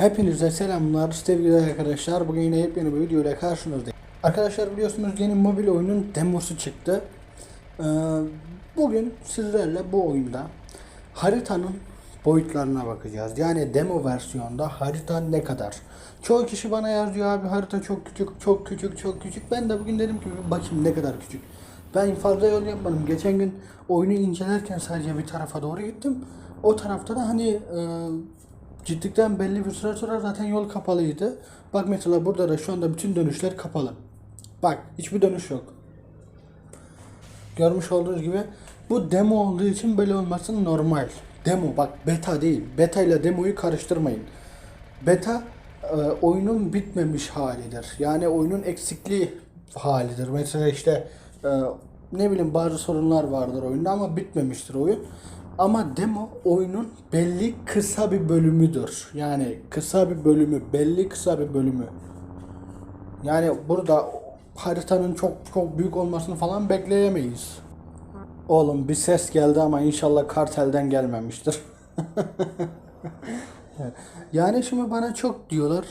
Hepinize selamlar sevgili arkadaşlar. Bugün yine yepyeni bir video ile karşınızdayım. Arkadaşlar biliyorsunuz yeni mobil oyunun demosu çıktı. Ee, bugün sizlerle bu oyunda haritanın boyutlarına bakacağız. Yani demo versiyonda harita ne kadar? Çoğu kişi bana yazıyor abi harita çok küçük, çok küçük, çok küçük. Ben de bugün dedim ki bakayım ne kadar küçük. Ben fazla yol yapmadım. Geçen gün oyunu incelerken sadece bir tarafa doğru gittim. O tarafta da hani e, Ciddilikten belli bir süre sonra zaten yol kapalıydı. Bak mesela burada da şu anda bütün dönüşler kapalı. Bak hiçbir dönüş yok. Görmüş olduğunuz gibi bu demo olduğu için böyle olması normal. Demo bak beta değil. Beta ile demoyu karıştırmayın. Beta e, oyunun bitmemiş halidir. Yani oyunun eksikliği halidir. Mesela işte e, ne bileyim bazı sorunlar vardır oyunda ama bitmemiştir oyun. Ama demo oyunun belli kısa bir bölümüdür. Yani kısa bir bölümü, belli kısa bir bölümü. Yani burada haritanın çok çok büyük olmasını falan bekleyemeyiz. Oğlum bir ses geldi ama inşallah kartelden gelmemiştir. yani şimdi bana çok diyorlar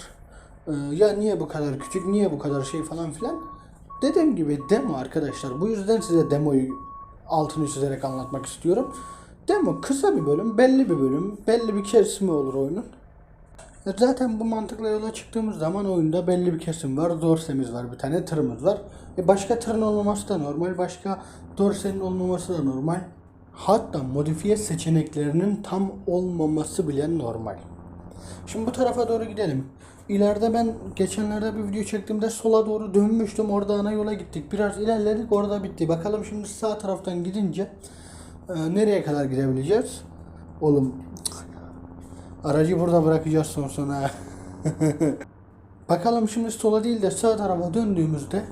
"Ee, ya niye bu kadar küçük niye bu kadar şey falan filan. Dediğim gibi demo arkadaşlar. Bu yüzden size demoyu altını çizerek anlatmak istiyorum. Demo kısa bir bölüm, belli bir bölüm, belli bir kesimi olur oyunun. E Zaten bu mantıkla yola çıktığımız zaman oyunda belli bir kesim var. Dorsemiz var, bir tane tırımız var. E başka tırın olmaması da normal, başka dorsenin olmaması da normal. Hatta modifiye seçeneklerinin tam olmaması bile normal. Şimdi bu tarafa doğru gidelim. İleride ben geçenlerde bir video çektiğimde sola doğru dönmüştüm. Orada ana yola gittik. Biraz ilerledik orada bitti. Bakalım şimdi sağ taraftan gidince e, nereye kadar gidebileceğiz? Oğlum aracı burada bırakacağız son sonra. Bakalım şimdi sola değil de sağ tarafa döndüğümüzde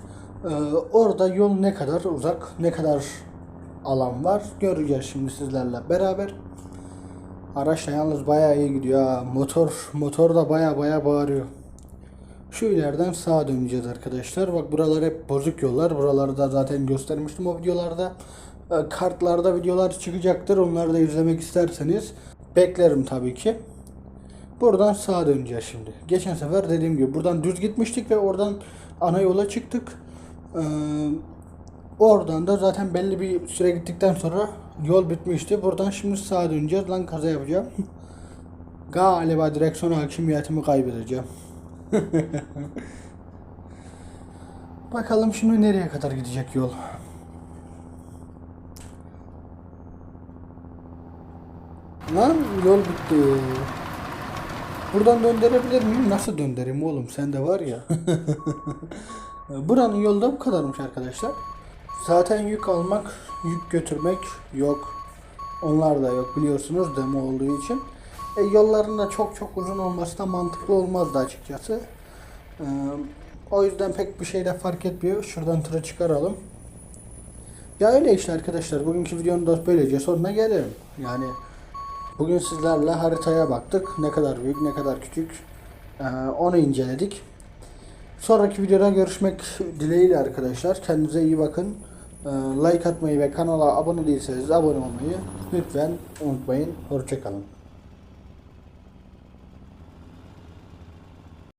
e, orada yol ne kadar uzak, ne kadar alan var göreceğiz şimdi sizlerle beraber. Araç da yalnız bayağı iyi gidiyor ha. Motor, motor da bayağı bayağı bağırıyor. Şu ileriden sağa döneceğiz arkadaşlar. Bak buralar hep bozuk yollar. Buraları da zaten göstermiştim o videolarda. E, Kartlarda videolar çıkacaktır. Onları da izlemek isterseniz beklerim tabii ki. Buradan sağa döneceğiz şimdi. Geçen sefer dediğim gibi buradan düz gitmiştik ve oradan ana yola çıktık. Ee, oradan da zaten belli bir süre gittikten sonra yol bitmişti. Buradan şimdi sağa döneceğiz. Lan kaza yapacağım. Galiba direksiyon hakimiyetimi kaybedeceğim. Bakalım şimdi nereye kadar gidecek yol. Lan yol bitti. Buradan döndürebilir miyim? Nasıl döndüreyim oğlum? Sende var ya. Buranın yolu da bu kadarmış arkadaşlar. Zaten yük almak, yük götürmek yok. Onlar da yok biliyorsunuz demo olduğu için. E, yolların da çok çok uzun olması da mantıklı olmazdı açıkçası. E, o yüzden pek bir şey de fark etmiyor. Şuradan tıra çıkaralım. Ya öyle işte arkadaşlar. Bugünkü videonun da böylece sonuna gelelim. Yani bugün sizlerle haritaya baktık. Ne kadar büyük, ne kadar küçük. Ee, onu inceledik. Sonraki videoda görüşmek dileğiyle arkadaşlar. Kendinize iyi bakın. Ee, like atmayı ve kanala abone değilseniz abone olmayı lütfen unutmayın. Hoşçakalın.